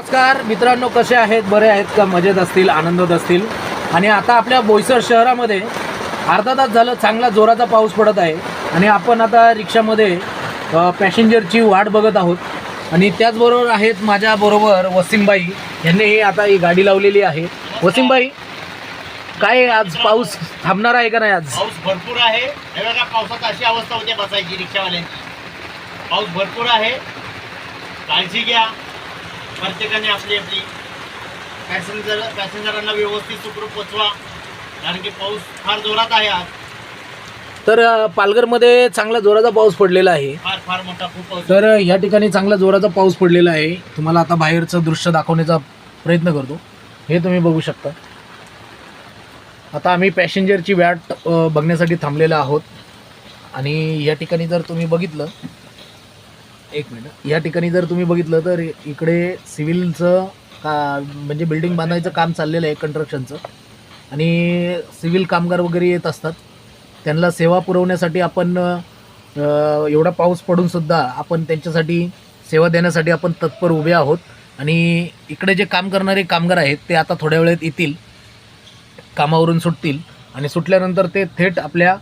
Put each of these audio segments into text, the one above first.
नमस्कार मित्रांनो कसे आहेत? बरे आहेत का? मजेत असतील आनंदात असतील? आणि आता आपल्या बोईसर शहरामध्ये अर्धा तास झालं चांगला जोराचा पाऊस पडत आहे. आणि आपण आता रिक्षामध्ये पॅसेंजरची वाट बघत आहोत. आणि त्याचबरोबर आहेत माझ्याबरोबर वसीमबाई. यांनी आता ही गाडी लावलेली आहे. वसीमबाई काय आज? पाऊस थांबणार आहे का नाही आज? पाऊस भरपूर आहे. पावसात अशी अवस्था होते बसायची रिक्षावाल्यांची. पाऊस भरपूर आहे. काळजी घ्या. प्रत्येकाने आपली आपली पॅसेंजर पॅसेंजरांना व्यवस्थित सुखरूप पोचवा. कारण की पाऊस फार जोरात आहे आज. तर अ, पालघरमध्ये चांगला जोराचा पाऊस पडलेला आहे. फार फार मोठा खूप पाऊस तर या ठिकाणी चांगला जोराचा पाऊस पडलेला आहे. तुम्हाला आता बाहेरचं दृश्य दाखवण्याचा प्रयत्न करतो. हे तुम्ही बघू शकता. आता आम्ही पॅसेंजरची वॅट अ, बघण्यासाठी थांबलेलो आहोत. आणि या ठिकाणी जर तुम्ही बघितलं एक मिनिट. या ठिकाणी जर तुम्ही बघितलं तर इकडे सिव्हिलचं का म्हणजे बिल्डिंग बांधायचं काम चाललेलं आहे कंस्ट्रक्शनचं आणि सिव्हिल कामगार वगैरे येत असतात. त्यांना सेवा पुरवण्यासाठी आपण एवढा पाऊस पडूनसुद्धा आपण त्यांच्यासाठी सेवा देण्यासाठी आपण तत्पर उभे आहोत. आणि इकडे जे काम करणारे कामगार आहेत ते आता थोड्या वेळेत येतील. कामावरून सुटतील. आणि सुटल्यानंतर ते थेट आपल्या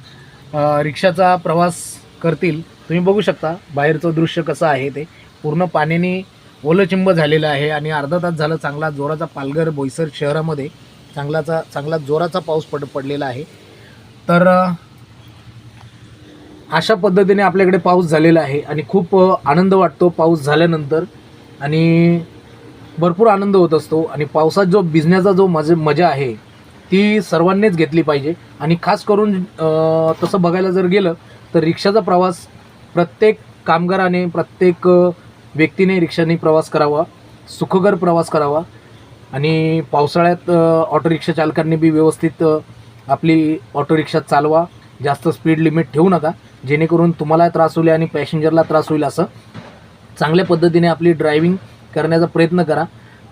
रिक्षाचा प्रवास करतील. तुम्ही बघू शकता बाहेरचं दृश्य कसं आहे ते. पूर्ण पाण्याने ओलचिंब झालेलं आहे आणि अर्धा तास झालं चांगला जोराचा पालघर बोईसर शहरामध्ये चांगलाचा चांगला जोराचा पाऊस पड पडलेला आहे. तर अशा पद्धतीने आपल्याकडे पाऊस झालेला आहे आणि खूप आनंद वाटतो पाऊस झाल्यानंतर. आणि भरपूर आनंद होत असतो आणि पावसात जो भिजण्याचा जो मज मजा आहे ती सर्वांनीच घेतली पाहिजे. आणि खास करून तसं बघायला जर गेलं तर रिक्षाचा प्रवास प्रत्येक कामगाराने प्रत्येक व्यक्तीने रिक्षाने प्रवास करावा सुखकर प्रवास करावा आणि पावसाळ्यात ऑटोरिक्षा ऑटो रिक्षा चालकांनी बी व्यवस्थित आपली ऑटो रिक्षा चालवा जास्त स्पीड लिमिट ठेवू नका जेणेकरून तुम्हाला त्रास होईल आणि पॅसेंजरला त्रास होईल असं. चांगल्या पद्धतीने आपली ड्रायव्हिंग करण्याचा प्रयत्न करा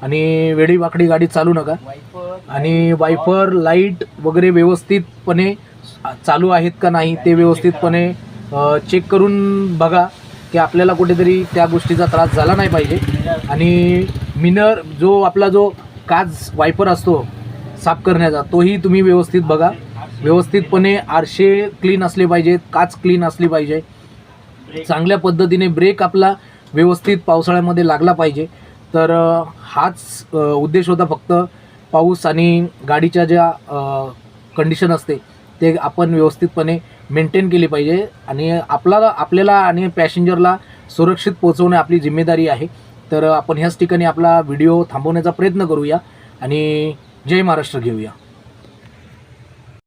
आणि वेडी वाकडी गाडी चालू नका. आणि वायफर लाइट वगैरे व्यवस्थितपणे चालू आहेत का नाही ते व्यवस्थितपणे चेक करून बघा की आपल्याला कुठेतरी त्या गोष्टीचा त्रास झाला नाही पाहिजे. आणि मिनर जो आपला जो काच वायपर असतो साफ करण्याचा तोही तुम्ही व्यवस्थित बघा. व्यवस्थितपणे आरशे क्लीन असले पाहिजेत काच क्लीन असली पाहिजे. चांगल्या पद्धतीने ब्रेक आपला व्यवस्थित पावसाळ्यामध्ये लागला पाहिजे. तर हाच उद्देश होता फक्त पाऊस आणि गाडीच्या ज्या कंडिशन असते ते आपण व्यवस्थितपणे मेंटेन केली पाहिजे आणि आपला आपल्याला आणि पॅसेंजरला सुरक्षित पोहोचवणे आपली जिम्मेदारी आहे. तर आपण ह्याच ठिकाणी आपला व्हिडिओ थांबवण्याचा प्रयत्न करूया आणि जय महाराष्ट्र घेऊया.